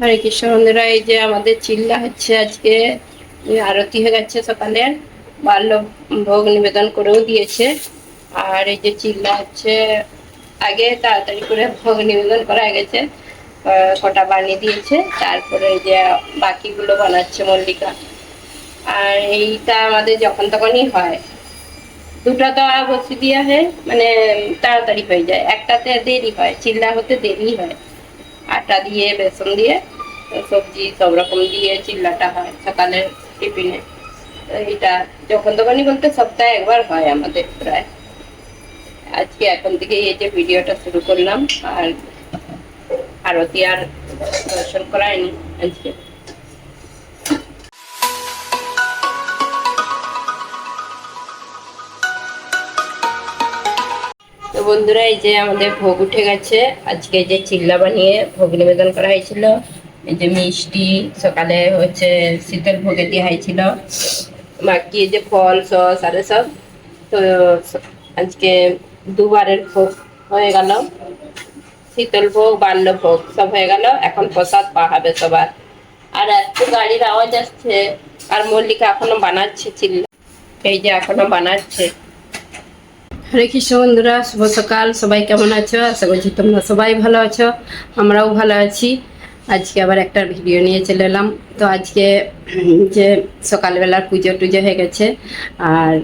হরে কৃষ্ণ বন্ধুরা, এই যে আমাদের চিল্লা হচ্ছে আজকে আরতি হয়ে গেছে সকালে। বাল্য ভোগ নিবেদন করেও দিয়েছে। আর এই যে চিল্লা হচ্ছে, আগে তাড়াতাড়ি করে ভোগ নিবেদন করা গেছে। কটা বানিয়ে দিয়েছে, তারপরে এই যে বাকিগুলো বানাচ্ছে মল্লিকা। আর এইটা আমাদের যখন তখনই হয়। দুটা তো বসি দেওয়া হয় মানে তাড়াতাড়ি হয়ে যায়। একটাতে দেরি হয়, চিল্লা হতে দেরি হয়। আটা দিয়ে, বেসন দিয়ে, সবজি সব রকম দিয়ে চিল্লাটা হয় সকালে টিফিনে। এটা যখন তখনই বলতে সপ্তাহে একবার হয় আমাদের প্রায়। আজকে এখন থেকে এই যে ভিডিওটা শুরু করলাম, আর আরতি আর দর্শন করায়নি আজকে। বন্ধুরা, এই যে আমাদের ভোগ উঠে গেছে। আজকে যে চিল্লা বানিয়ে ভোগ নিবেদন করা হয়েছিল। এই যে মিষ্টি, সকালে হচ্ছে শীতল ভোগে দেওয়া হয়েছিল। বাকি যে ফল, সস আর সব। তো আজকে দুবারের ভোগ হয়ে গেল। শীতল ভোগ, বাল্য ভোগ সব হয়ে গেল। এখন প্রসাদ পাহাবে সবার। আর এত গাড়ির আওয়াজ আসছে। আর মল্লিকা এখনও বানাচ্ছে চিল্লা। এই যে এখনও বানাচ্ছে। হরে কৃষ্ণ বন্ধুরা, শুভ সকাল। সবাই কেমন আছো? আশা করছি তোমরা সবাই ভালো আছো, আমরাও ভালো আছি। আজকে আবার একটা ভিডিও নিয়ে চলে এলাম। তো আজকে যে সকালবেলার পুজো টুজো হয়ে গেছে, আর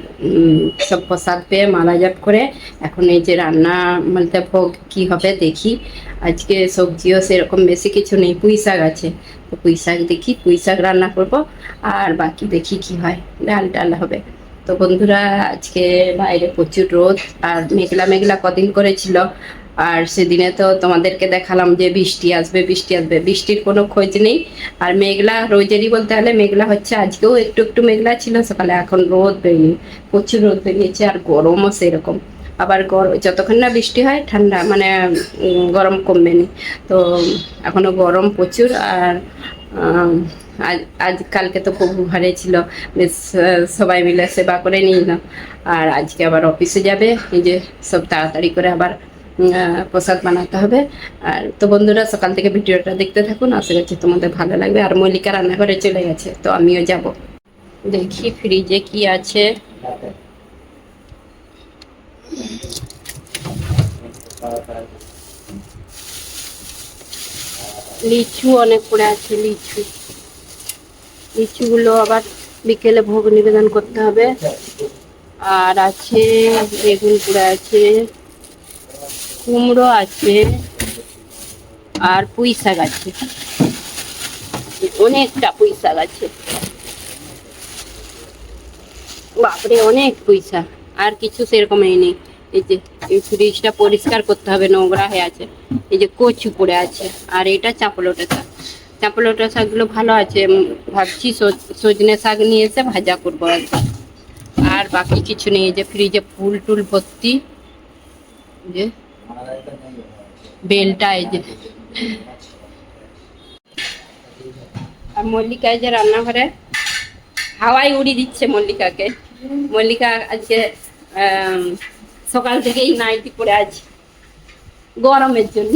সব প্রসাদ পেয়ে মালা জপ করে এখন এই যে রান্না বলতে ভোগ কি হবে দেখি। আজকে সবজিও সেরকম বেশি কিছু নেই, পুঁই শাক আছে। তো পুঁই শাক দেখি, পুঁই শাক রান্না করব, আর বাকি দেখি কি হয়। ডাল ডাল হবে। তো বন্ধুরা, আজকে বাইরে প্রচুর রোদ আর মেঘলা মেঘলা কদিন করেছিল আর সেদিনে তো তোমাদেরকে দেখালাম যে বৃষ্টি আসবে বৃষ্টি আসবে। বৃষ্টির কোনো খোঁজ নেই। আর মেঘলা, রোজেরই বলতে হলে মেঘলা হচ্ছে। আজকেও একটু একটু মেঘলা ছিল, সকালে এখন রোদ বেরিয়ে, প্রচুর রোদ বেরিয়েছে আর গরমও সেরকম। আবার গরম যতক্ষণ না বৃষ্টি হয়, ঠান্ডা মানে গরম কমবে নি। তো এখনও গরম প্রচুর আর আজ আজ কালকে তো খুব ভারে ছিল। বেশ সবাই মিলে সেবা করে নিলাম আর আজকে আবার অফিসে যাবে। এই যে সব তাড়াতাড়ি করে আবার প্রসাদ বানাতে হবে। আর তো বন্ধুরা, সকাল থেকে ভিডিওটা দেখতে থাকুন। আশা করছি তোমাদের ভালো লাগবে। আর মল্লিকা রান্নাঘরে চলে গেছে, তো আমিও যাব। দেখি ফ্রিজে কি আছে। লিচু অনেক পড়ে আছে, লিচু। লিচুগুলো আবার বিকেলে ভোগ নিবেদন করতে হবে। আর আছে বেগুন পড়ে আছে, কুমড়ো আছে, আর পুঁই শাক আছে। অনেকটা পুঁই শাক আছে। বাপরে, অনেক পুঁই শাক। আর কিছু সেরকম এই নেই। এই যে, এই ফ্রিজটা পরিষ্কার করতে হবে, নোংরা হয়ে আছে। এই যে কচু পড়ে আছে, আর এটা চাপলোটা চাপলোটা শাকগুলো ভালো আছে ভাবছি সজ- সজনে শাক নিয়ে এসে ভাজা করব আর বাকি কিছু নেই যে ফ্রিজে ফুল টুল ভর্তি যে বেলটা, এই যে। আর মল্লিকা যে রান্নাঘরে হাওয়াই উড়ি দিচ্ছে মল্লিকাকে। মল্লিকা আজকে সকাল থেকেই নাইটি পরে আছে, গরমের জন্য।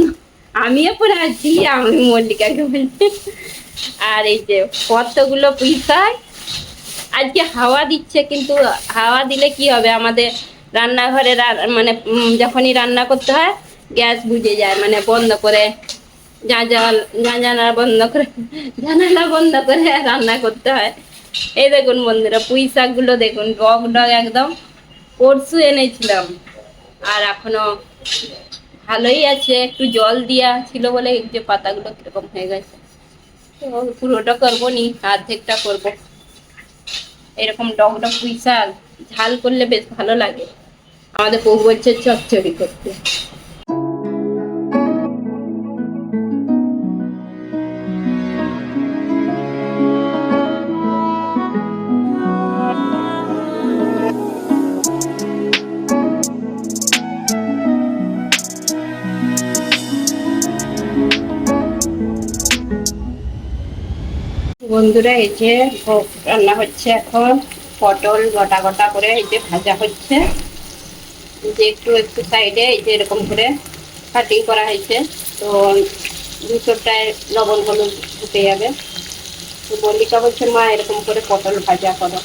আমিও পরে আছি, আমি মল্লিকাকে বলছি আর এই যে কতগুলো পুঁইশাক আজকে হাওয়া দিচ্ছে, কিন্তু হাওয়া দিলে কি হবে? আমাদের রান্নাঘরে মানে যখনই রান্না করতে হয়, গ্যাস বুঝে যায় মানে বন্ধ করে জানালা বন্ধ করে, জানালা বন্ধ করে রান্না করতে হয়। এই দেখুন বন্ধুরা, পুঁই শাকগুলো দেখুন ডগ ডগ একদম। পরশু এনেছিলাম, আর এখনও ভালোই আছে, একটু জল দিয়া ছিল বলে যে পাতাগুলো কীরকম হয়ে গেছে। তো পুরোটা করব নি অর্ধেকটা করব। এরকম ডক ডক শাক, ঝাল করলে বেশ ভালো লাগে। আমাদের বউ বলছে, চচ্চড়ি করতে। বন্ধুরা, এই যে রান্না হচ্ছে এখন। পটল গোটা গোটা করে এই যে ভাজা হচ্ছে। যে একটু একটু সাইডে এই যে এরকম করে কাটিং করা হয়েছে। তো দুশোটায় লবণ হলুদ ঢুকে যাবে। তো মল্লিকা বলছে, মা, এরকম করে পটল ভাজা করো।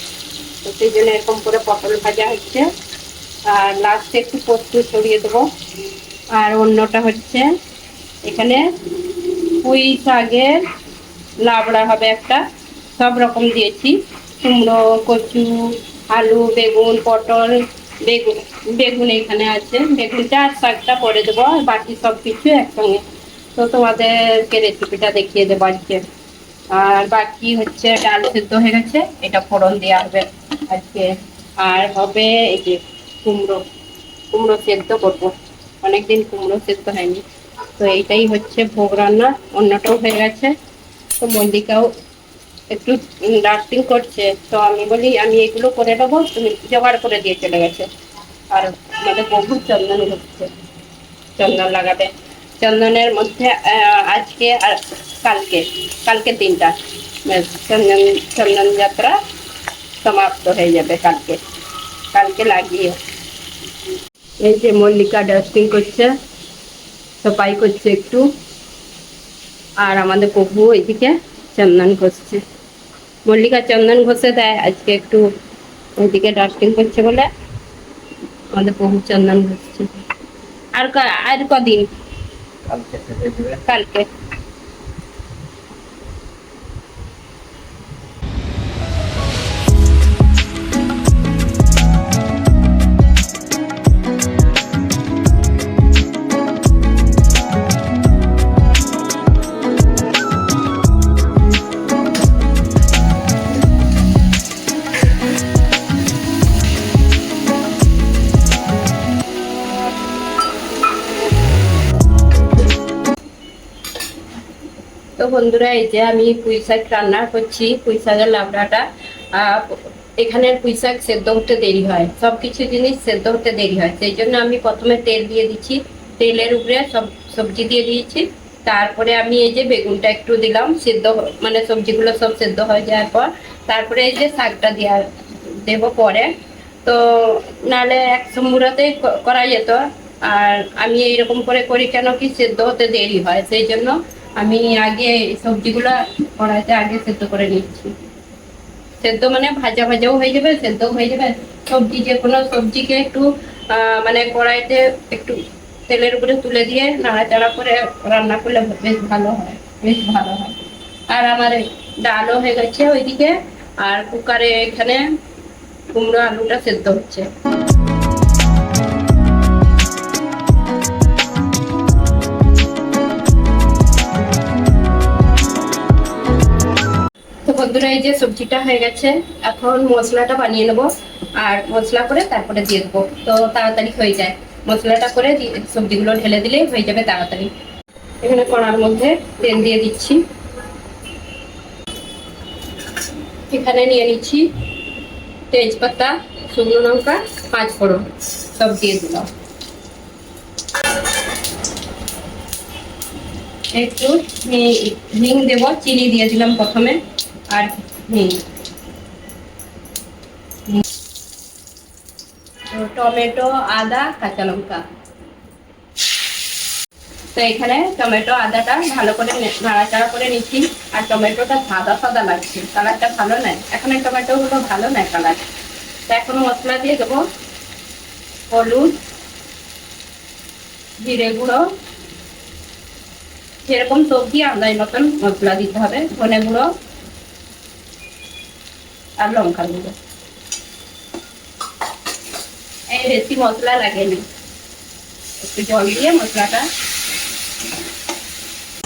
তো সেই জন্য এরকম করে পটল ভাজা হচ্ছে। আর লাস্টে একটু পোস্ত ছড়িয়ে দেবো। আর অন্যটা হচ্ছে এখানে পুঁই শাকের লাবড়া হবে একটা। সব রকম দিয়েছি। কুমড়ো, কচু, আলু, বেগুন, পটল, বেগুন বেগুন এখানে আছে। বেগুনটা আর শাকটা করে দেবো, আর বাকি সব কিছু একসঙ্গে। তো তোমাদেরকে রেসিপিটা দেখিয়ে দেবো আজকে। আর বাকি হচ্ছে ডাল সেদ্ধ হয়ে গেছে, এটা ফোড়ন দেওয়া হবে আজকে। আর হবে এই যে কুমড়ো। কুমড়ো সেদ্ধ করব। অনেকদিন কুমড়ো সেদ্ধ হয়নি। তো এইটাই হচ্ছে ভোগ রান্না। অন্যটাও হয়ে গেছে। তো মল্লিকাও একটু নার্সিং করছে। তো আমি বলি, আমি এগুলো করে দেবো, তুমি জোগাড় করে দিয়ে চলে গেছে। আর আমাদের বহু চন্দন হচ্ছে চন্দন লাগাবে চন্দনের মধ্যে আজকে আর কালকে, কালকের দিনটা। চন্দন চন্দন যাত্রা সমাপ্ত হয়ে যাবে কালকে। কালকে লাগিয়ে। এই যে মল্লিকা ডাস্টিং করছে সফাই করছে একটু। আর আমাদের প্রভু এদিকে চন্দন ঘষছে। মল্লিকা চন্দন ঘষে দেয় আজকে একটু ওইদিকে ডাস্টিং করছে বলে আমাদের প্রভু চন্দন ঘষছে। আর আর কদিন? কালকে। বন্ধুরা, এই যে আমি পুঁই শাক রান্না করছি, পুঁই শাকের লাবড়াটা। এখানে পুঁই শাক সেদ্ধ হতে দেরি হয়। সব কিছু জিনিস সেদ্ধ হতে দেরি হয়। সেই জন্য আমি প্রথমে তেল দিয়ে দিচ্ছি। তেলের উপরে সব সবজি দিয়ে দিয়েছি। তারপরে আমি এই যে বেগুনটা একটু দিলাম। সেদ্ধ মানে সবজিগুলো সব সেদ্ধ হয়ে যাওয়ার পর তারপরে এই যে শাকটা দেওয়া দেব পরে। তো নালে এক মুড়াতেই ক- করা যেত। আর আমি এইরকম করে করি কেন কি সেদ্ধ হতে দেরি হয়। সেই জন্য আমি আগে সবজিগুলো কড়াইতে আগে সেদ্ধ করে নিচ্ছি। সেদ্ধ মানে ভাজা ভাজাও হয়ে যাবে, সেদ্ধও হয়ে যাবে। সবজি যে কোনো সবজিকে একটু মানে কড়াইতে একটু তেলের উপরে তুলে দিয়ে নাড়াচাড়া করে রান্না করলে বেশ ভালো হয়, বেশ ভালো হয়। আর আমার ডালও হয়ে গেছে ওইদিকে, আর কুকারে এখানে কুমড়ো আলুটা সেদ্ধ হচ্ছে। বন্ধুরা এই যে সবজিটা হয়ে গেছে, এখন মশলাটা বানিয়ে নেব। আর মশলা করে তারপরে দিয়ে দেবো। তো তাড়াতাড়ি হয়ে যায়। মশলাটা করে সবজিগুলো ঢেলে দিলেই হয়ে যাবে তাড়াতাড়ি। এখানে কড়ার মধ্যে তেল দিয়ে দিচ্ছি। এখানে নিয়ে নিচ্ছি তেজপাতা, শুকনো লঙ্কা, পাঁচ ফোড়ন, সব দিয়ে দিলাম। একটু হিং দেব, চিনি দিয়ে দিলাম প্রথমে। আর তো টমেটো, আদা, কাঁচা লঙ্কা। তো এখানে টমেটো, আদাটা ভালো করে নাড়াচাড়া করে নিচ্ছি। আর টমেটোটা সাদা সাদা লাগছে। কালারটা ভালো নয় এখানে টমেটো গুলো ভালো নয় কালার। তো এখন মশলা দিয়ে দেবো। হলুদ, জিরে গুঁড়ো। যেরকম সবজি আন্দাজ মতন মশলা দিতে হবে। ধনে গুঁড়ো আর লঙ্কা গুঁড়ো। এই বেশি মশলা লাগেনি। একটু জল দিয়ে মশলাটা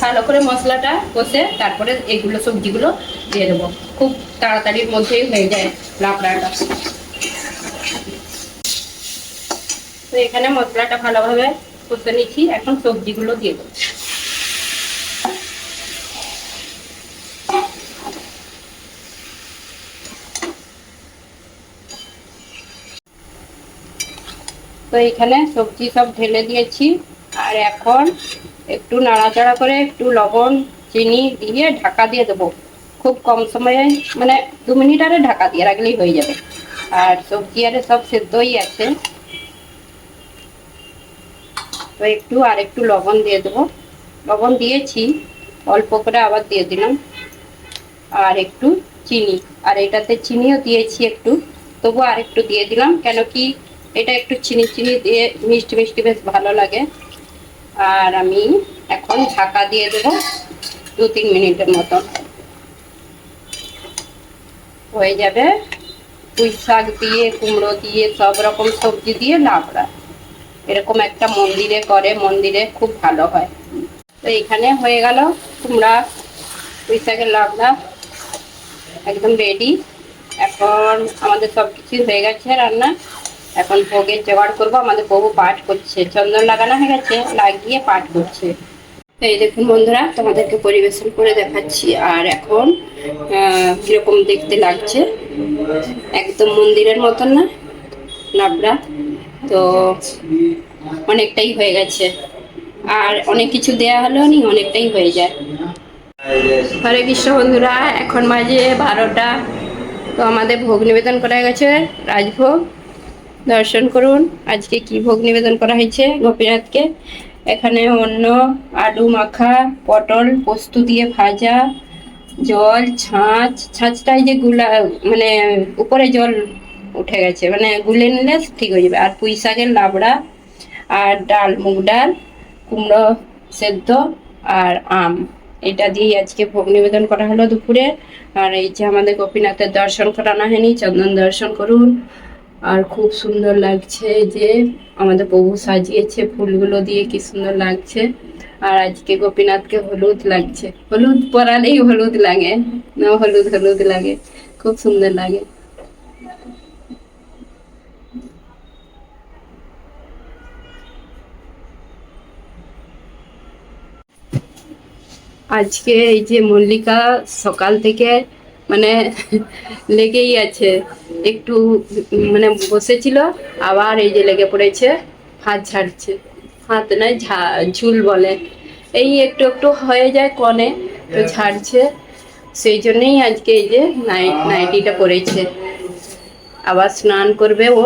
ভালো করে মশলাটা কষে তারপরে এগুলো সবজিগুলো দিয়ে দেবো। খুব তাড়াতাড়ির মধ্যেই হয়ে যায় লাবড়াটা। তো এখানে মশলাটা ভালোভাবে কষে নিচ্ছি, এখন সবজিগুলো দিয়ে দেবো। তো এখানে সবজি সব ঢেলে দিয়েছি। আর এখন একটু নাড়াচাড়া করে একটু লবণ, চিনি দিয়ে ঢাকা দিয়ে দেবো। খুব কম সময়ে মানে দু মিনিট আরে ঢাকা দিয়ে রাখলেই হয়ে যাবে। আর সবজি আরে সব সেদ্ধই আছে। তো একটু আর একটু লবণ দিয়ে দেবো। লবণ দিয়েছি, অল্প করে আবার দিয়ে দিলাম। আর একটু চিনি, আর এটাতে চিনিও দিয়েছি একটু। তবু আর একটু দিয়ে দিলাম, কেন কি এটা একটু চিনি চিনি দিয়ে মিষ্টি মিষ্টি বেশ ভালো লাগে। আর আমি এখন ঢাকা দিয়ে দেবো দু তিন মিনিটের মতন হয়ে যাবে। পুঁই শাক দিয়ে, কুমড়ো দিয়ে, সব রকম সবজি দিয়ে লাবড়া। এরকম একটা মন্দিরে করে, মন্দিরে খুব ভালো হয়। তো এখানে হয়ে গেল কুমড়া, পুঁই শাকের লাবড়া। একদম রেডি এখন আমাদের সব কিছু হয়ে গেছে রান্না। এখন ভোগের জোগাড় করব, আমাদের বহু পাঠ করছে। চন্দন লাগানো হয়ে গেছে, লাগিয়ে পাঠ করছে। এই দেখুন বন্ধুরা, তোমাদেরকে পরিবেশন করে দেখাচ্ছি। আর এখন কীরকম দেখতে লাগছে, একদম মন্দিরের মতন না লাবড়া তো অনেকটাই হয়ে গেছে। আর অনেক কিছু দেয়া হলেও নি অনেকটাই হয়ে যায়। হরে কৃষ্ণ বন্ধুরা, এখন মাঝে বারোটা। তো আমাদের ভোগ নিবেদন করা গেছে, রাজভোগ। দর্শন করুন। আজকে কি ভোগ নিবেদন করা হয়েছে গোপীনাথকে? এখানে অন্য আলু মাখা, পটল, পোস্ত দিয়ে ভাজা, জল, ছাঁচ, ছাঁচটাই যে গুলা মানে উপরে জল উঠে গেছে। মানে গুলে নিলে ঠিক হয়ে যাবে। আর পুঁই শাকের লাবড়া, আর ডাল, মুগ ডাল, কুমড়ো সেদ্ধ, আর আম। এটা দিয়েই আজকে ভোগ নিবেদন করা হলো দুপুরে। আর এই যে আমাদের গোপীনাথের দর্শন করানো হয়নি, চন্দন দর্শন করুন। আর খুব সুন্দর লাগছে যে আমাদের প্রভু সাজিয়েছে ফুলগুলো দিয়ে, কি সুন্দর লাগছে। আর আজকে গোপীনাথকে হলুদ লাগছে। হলুদ পরালেই হলুদ লাগে, না হলুদ হলুদ লাগে। খুব সুন্দর লাগে। আজকে এই যে মল্লিকা সকাল থেকে মানে লেগেই আছে। একটু মানে বসেছিল আবার এই যে লেগে পড়েছে হাত ঝাড়ছে। হাত নয় ঝা ঝুল বলে। এই একটু একটু হয়ে যায় কনে তো ঝাড়ছে। সেই জন্যেই আজকে এই যে নাই নাইটিটা পরেছে। আবার স্নান করবে ও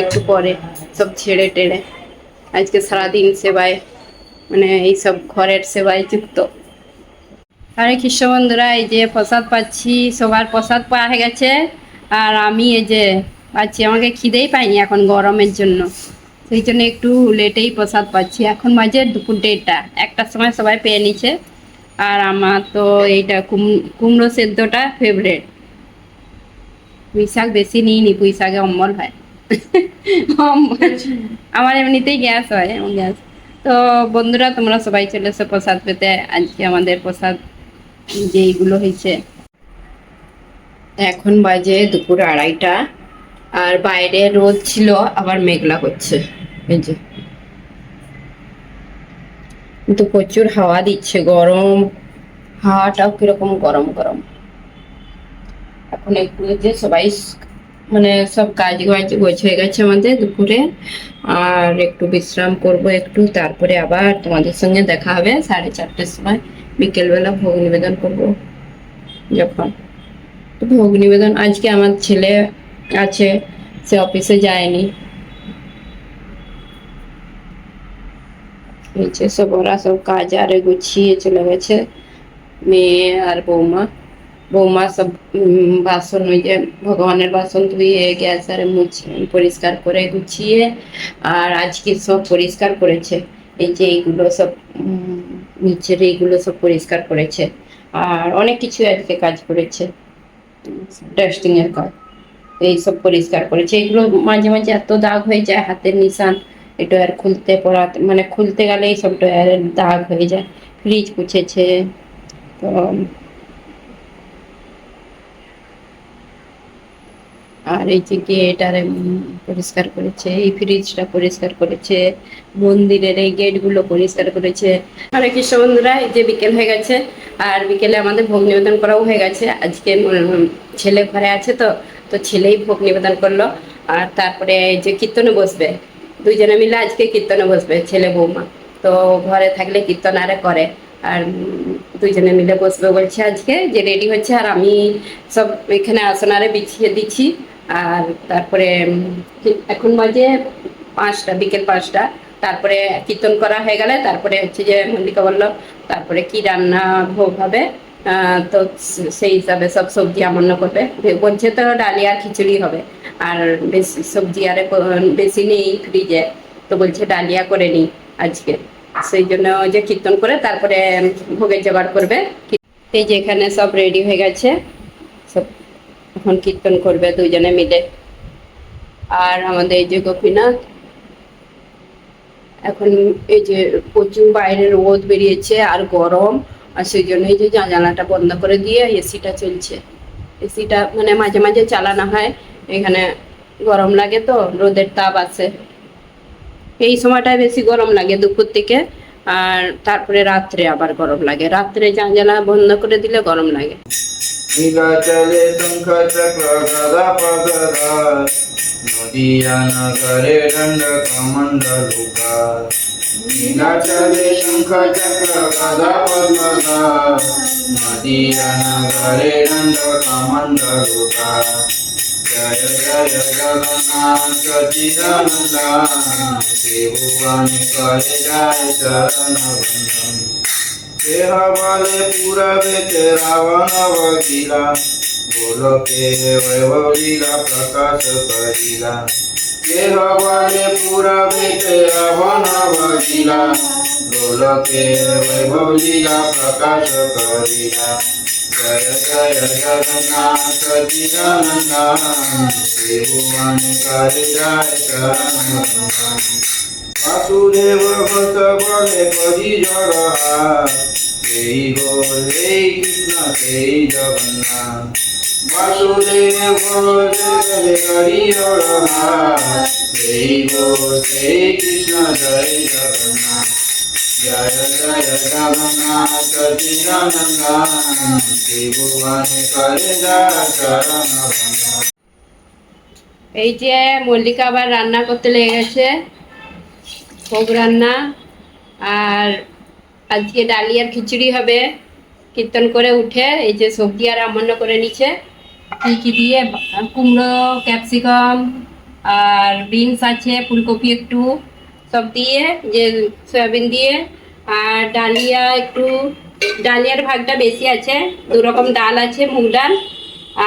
একটু পরে সব ছেড়ে টেড়ে। আজকে সারাদিন সেবায় মানে এইসব ঘরের সেবায় যুক্ত। হরে কৃষ্ণ বন্ধুরা এই যে প্রসাদ পাচ্ছি সবার প্রসাদ পাওয়া হয়ে গেছে। আর আমি এই যে পাচ্ছি, আমাকে খিদেই পাইনি এখন গরমের জন্য। সেই জন্য একটু লেটেই প্রসাদ পাচ্ছি। এখন মাঝে দুপুর দেড়টা একটার সময় সবাই পেয়ে নিচ্ছে। আর আমার তো এইটা কুম, কুমড়ো সেদ্ধটা ফেভারেট পুঁই শাক বেশি নিইনি, পুঁই শাকে অম্বল হয়। আমার এমনিতেই গ্যাস হয় গ্যাস। তো বন্ধুরা, তোমরা সবাই চলে এসো প্রসাদ পেতে। আজকে আমাদের প্রসাদ যেইগুলো হয়েছে। এখন বাজে দুপুর আড়াইটা। আর বাইরে রোদ ছিল, আবার মেঘলা করছে। এই যে। কিন্তু প্রচুর হাওয়া দিচ্ছে, গরম। হাওয়াটাও কীরকম গরম গরম। এখন একটু যে সবাই মানে সব কাজ বাজ গোছ হয়ে গেছে আমাদের দুপুরে। আর একটু বিশ্রাম করব একটু, তারপরে আবার তোমাদের সঙ্গে দেখা হবে সাড়ে চারটের সময়। বিকেলবেলা ভোগ নিবেদন করব, যখন। তো ভোগ নিবেদন আজকে আমার ছেলে আছে, সে অফিসে যায়নি। নিচে সব ওরা সব কাজ আরে গুছিয়ে চলে গেছে, মেয়ে আর বৌমা। বৌমা সব বাসন ওই যে ভগবানের বাসন ধুয়ে, গ্যাস আরে মুছে, পরিষ্কার করে গুছিয়ে, আর আজকে সব পরিষ্কার করেছে। এই যে এইগুলো সব নিচের এইগুলো সব পরিষ্কার করেছে। আর অনেক কিছু আজকে কাজ করেছে। ডাস্টিং এর কাজ। এই সব পরিষ্কার করেছে। এগুলো মাঝে মাঝে এত দাগ হয়ে যায় হাতের নিশান। এটা আর খুলতে পড়াতে মানে খুলতে গেলে এই সব ডয়ারের দাগ হয়ে যায়। ফ্রিজ পুছেছে। তো আর এই যে গেট আর পরিষ্কার করেছে, এই ফ্রিজটা পরিষ্কার করেছে, মন্দিরের এই গেটগুলো পরিষ্কার করেছে। হরে কৃষ্ণ বন্ধুরা, এই যে বিকেল হয়ে গেছে, আর বিকেলে আমাদের ভোগ নিবেদন করাও হয়ে গেছে। আজকে ছেলে ঘরে আছে তো তো ছেলেই ভোগ নিবেদন করল। আর তারপরে এই যে কীর্তনে বসবে। দুইজনে মিলে আজকে কীর্তনে বসবে, ছেলে বৌমা। তো ঘরে থাকলে কীর্তন আরে করে। আর দুইজনে মিলে বসবে বলছে আজকে যে রেডি হচ্ছে, আর আমি সব এখানে আসনারে বিছিয়ে দিচ্ছি। আর তারপরে এখন বাজে পাঁচটা, বিকেল পাঁচটা। তারপরে কীর্তন করা হয়ে গেলে তারপরে হচ্ছে যে মল্লিকা বলল তারপরে কি রান্না ভোগ হবে তো সেই হিসাবে সব সবজি আমান্য করবে। বলছে তো ডালি আর খিচুড়ি হবে, আর বেশি সবজি আর বেশি নেই ফ্রিজে, তো বলছে ডালিয়া করে নিই আজকে। সেই জন্য যে কীর্তন করে তারপরে ভোগের জোগাড় করবে। এই যে এখানে সব রেডি হয়ে গেছে। এখন কীর্তন করবে দুজনে মিলে। আর আমাদের এই যে গোপীনাথ, এখন এই যে প্রচুর বাইরে রোদ বেরিয়েছে আর গরম, আর সেই জন্য এই যে জানালাটা বন্ধ করে দিয়ে এসিটা চলছে। এসিটা মানে মাঝে মাঝে চালানো হয়, এখানে গরম লাগে তো, রোদের তাপ আছে। এই সময়টায় বেশি গরম লাগে দুপুর থেকে। আর তারপরে রাত্রে আবার গরম লাগে। রাত্রে জানলা বন্ধ করে দিলে গরম লাগে। নীলাচলে শঙ্খ চক্র গদা পগদা নদিয়া নগরে দণ্ড কমণ্ডলুকা নীলাচলে শঙ্খ চক্র গদা পগদা নদিয়া নগরে দণ্ড কমণ্ডলুকা जय जय जगन्नाथ चिदनंदा त्रिभुवन करे जय चरण वंदन देह वाले पूरब तेरा वनव गिरा के वैभव लीला प्रकाश करीला देह वाले पूरब तेरा वनव गिरा बोलो के वैभव लीला प्रकाश करीला ত্রিভুবন করে জয় চরণ বন্দন বাসুদেব ভক্ত বলে করি জড়হা সেই গোল এই কৃষ্ণ সেই জগন্নাথ বাসুদেব বলে করি জড়হা সেই গোল সেই কৃষ্ণ জয় জগন্নাথ জয় জয় এই যে মল্লিকা আবার রান্না করতে লেগে গেছে, ভোগ রান্না, আর আজকে ডালি আর খিচুড়ি হবে। কীর্তন করে উঠে এই যে সবজি আর রান্না করে নিচ্ছে। কি কি দিয়ে কুমড়ো, ক্যাপসিকাম আর বিনস আছে, ফুলকপি একটু। সব দিয়ে যে সয়াবিন দিয়ে আর ডালিয়া একটু, ডালিয়ার ভাগটা বেশি আছে দু রকম ডাল আছে, মুগ ডাল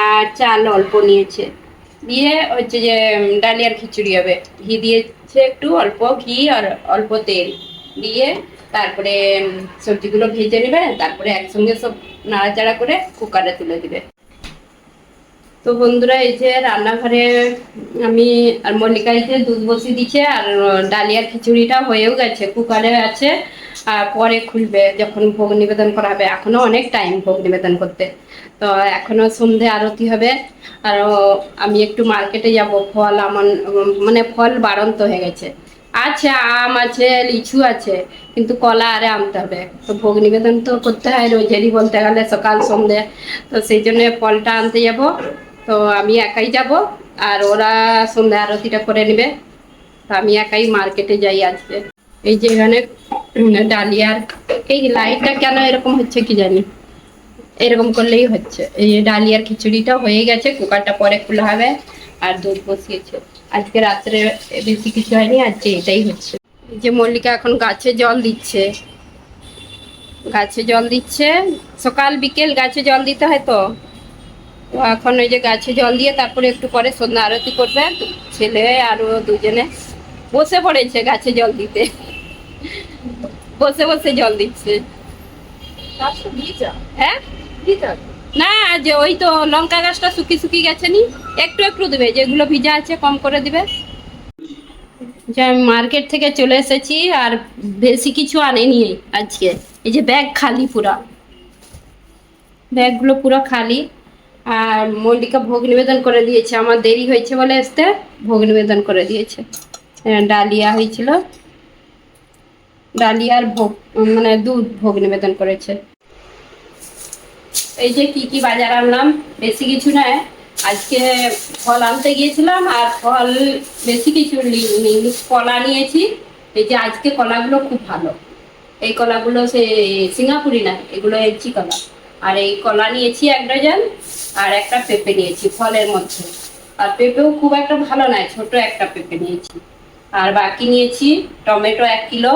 আর চাল অল্প নিয়েছে। দিয়ে হচ্ছে যে ডালিয়ার খিচুড়ি হবে। ঘি দিয়েছে একটু অল্প ঘি আর অল্প তেল। দিয়ে তারপরে সবজিগুলো ভেজে নেবে, তারপরে একসঙ্গে সব নাড়াচাড়া করে কুকারে তুলে দিবে। তো বন্ধুরা, এই যে রান্নাঘরে আমি আর মল্লিকা যে দুধ বসিয়ে দিচ্ছে আর ডালিয়ার খিচুড়িটা হয়েও গেছে, কুকারে আছে। আর পরে খুলবে যখন ভোগ নিবেদন করা হবে। এখনও অনেক টাইম ভোগ নিবেদন করতে। তো এখনও সন্ধে আরতি হবে। আর আমি একটু মার্কেটে যাব। ফল আমার মানে ফল বাড়ন্ত হয়ে গেছে। আছে, আম আছে, লিচু আছে, কিন্তু কলা আরে আনতে হবে। তো ভোগ নিবেদন তো করতে হয়, রোজেরই বলতে গেলে সকাল সন্ধে। তো সেই জন্য ফলটা আনতে যাব। তো আমি একাই যাব, আর ওরা সন্ধ্যা আরতিটা করে নেবে। তো আমি একাই মার্কেটে যাই আজকে। এই যে এখানে ডালিয়ার এই লাইটটা কেন এরকম হচ্ছে কি জানি? এরকম করলেই হচ্ছে। এই ডালিয়ার খিচুড়িটা হয়ে গেছে, কুকারটা পরে খোলা হবে, আর দুধ বসিয়েছে। আজকে রাত্রে বেশি কিছু হয়নি, আজকে এটাই হচ্ছে। এই যে মল্লিকা এখন গাছে জল দিচ্ছে। গাছে জল দিচ্ছে। সকাল বিকেল গাছে জল দিতে হয় তো? তো এখন ওই যে গাছে জল দিয়ে তারপরে একটু পরে সন্ধ্যা আরতি করবে ছেলে আরও দুজনে। বসে পড়েছে গাছে জল দিতে। বসে বসে জল দিচ্ছে। হ্যাঁ? না যে ওই তো লঙ্কা গাছটা শুকি শুকি গেছে নি একটু একটু দেবে যেগুলো ভিজা আছে কম করে দিবে। যে আমি মার্কেট থেকে চলে এসেছি আর বেশি কিছু আনেনি আজকে। এই যে ব্যাগ খালি পুরা। ব্যাগগুলো পুরো খালি। আর মল্লিকা ভোগ নিবেদন করে দিয়েছে। আমার দেরি হয়েছে বলে আসতে ভোগ নিবেদন করে দিয়েছে। ডালিয়া হয়েছিল। ডালিয়ার ভোগ মানে দুধ ভোগ নিবেদন করেছে। এই যে কি কি বাজার আনলাম, বেশি কিছু নয়। আজকে ফল আনতে গিয়েছিলাম আর ফল বেশি কিছু কলা নিয়েছি। এই যে আজকে কলাগুলো খুব ভালো। এই কলাগুলো সে, সিঙ্গাপুরি না, এগুলো এলচি কলা। আর এই কলা নিয়েছি এক ডজন, আর একটা পেঁপে নিয়েছি, ফলের মধ্যে। আর পেঁপেও খুব একটা ভালো নয়, ছোট একটা পেঁপে নিয়েছি। আর বাকি নিয়েছি টমেটো এক কিলো,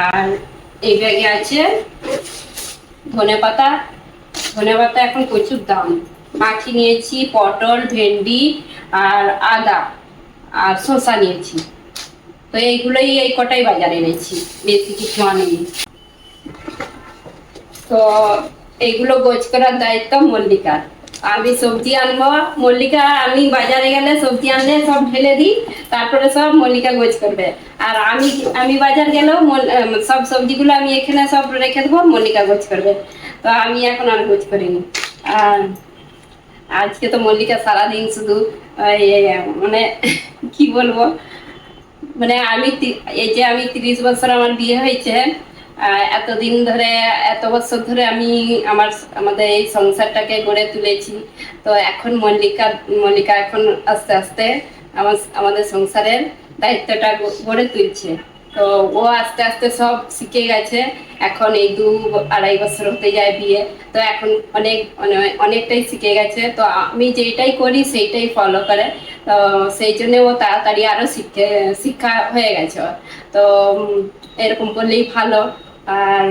আর এই ব্যাগে আছে ধনে পাতা। ধনে পাতা এখন প্রচুর দাম। মাছি নিয়েছি, পটল, ভেন্ডি, আর আদা, আর শসা নিয়েছি। তো এইগুলোই এই কটাই বাজারে এনেছি, বেশি কিছু আনিনি। তো এইগুলো গোছ করার দায়িত্ব মল্লিকার। আমি সবজি আনব, মল্লিকা, আমি বাজারে গেলে সবজি আনলে সব ঢেলে দিই, তারপরে সব মল্লিকা গোছ করবে। আর আমি আমি বাজার গেলেও সব সবজিগুলো আমি এখানে সব রেখে দেবো, মল্লিকা গোছ করবে। তো আমি এখন আর গোছ করিনি। আর আজকে তো মল্লিকা সারাদিন শুধু মানে কি বলব? মানে আমি এই যে আমি তিরিশ বছর আমার বিয়ে হয়েছে এতদিন ধরে, এত বছর ধরে আমি আমার, আমাদের এই সংসারটাকে গড়ে তুলেছি। তো এখন মল্লিকা মল্লিকা এখন আস্তে আস্তে আমার, আমাদের সংসারের দায়িত্বটা গড়ে তুলছে। তো ও আস্তে আস্তে সব শিখে গেছে। এখন এই দু আড়াই বছর হতে যায় বিয়ে। তো এখন অনেক অনে- অনেকটাই শিখে গেছে। তো আমি যেটাই করি, সেইটাই ফলো করে। তো সেই জন্য ও তাড়াতাড়ি আরও শিখে, শিক্ষা হয়ে গেছে। তো এরকম করলেই ভালো। আর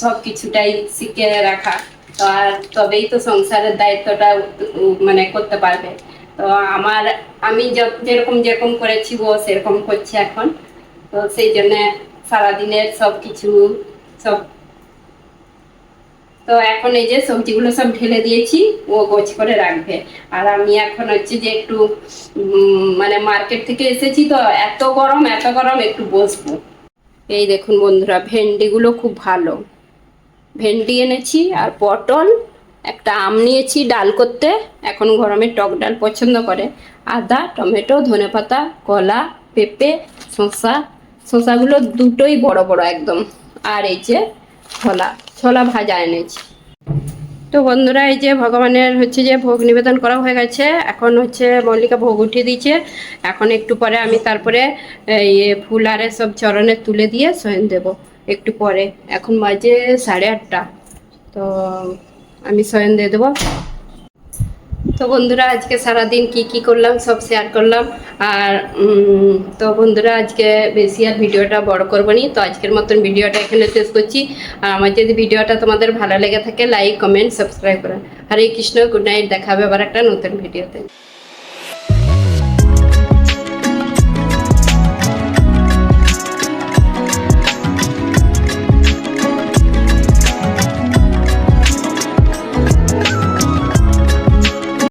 সব কিছুটাই শিখে রাখা। তো আর তবেই তো সংসারের দায়িত্বটা মানে করতে পারবে। তো আমার, আমি যেরকম যেরকম করেছি ও সেরকম করছে এখন। তো সেই জন্যে সারাদিনের সব কিছু সব তো এখন এই যে সবজিগুলো সব ঢেলে দিয়েছি, ও গোছ করে রাখবে। আর আমি এখন হচ্ছে যে একটু মানে মার্কেট থেকে এসেছি তো, এত গরম এত গরম, একটু বসবো। এই দেখুন বন্ধুরা, ভেন্ডিগুলো খুব ভালো। ভেন্ডি এনেছি আর পটল, একটা আম নিয়েছি ডাল করতে, এখন গরমে টক ডাল পছন্দ করে। আদা, টমেটো ধনে পাতা কলা, পেঁপে, শসা। শসাগুলো দুটোই বড় বড় একদম। আর এই যে ছোলা ছোলা ভাজা এনেছি। তো বন্ধুরা, এই যে ভগবানের হচ্ছে যে ভোগ নিবেদন করা হয়ে গেছে। এখন হচ্ছে মল্লিকা ভোগ উঠিয়ে দিয়েছে। এখন একটু পরে আমি তারপরে এই ফুল আরে সব চরণে তুলে দিয়ে শয়ন দেব। একটু পরে। এখন বাজে সাড়ে আটটা। তো আমি শয়ন দিয়ে দেবো। তো বন্ধুরা, আজকে সারাদিন কি কি করলাম সব শেয়ার করলাম। আর তো বন্ধুরা, আজকে বেশি আর ভিডিওটা বড় করব নি। তো আজকের মতন ভিডিওটা এখানে শেষ করছি। আর আমার যদি ভিডিওটা তোমাদের ভালো লেগে থাকে লাইক কমেন্ট সাবস্ক্রাইব করা। হরে কৃষ্ণ গুড নাইট দেখাবে আবার একটা নতুন ভিডিওতে।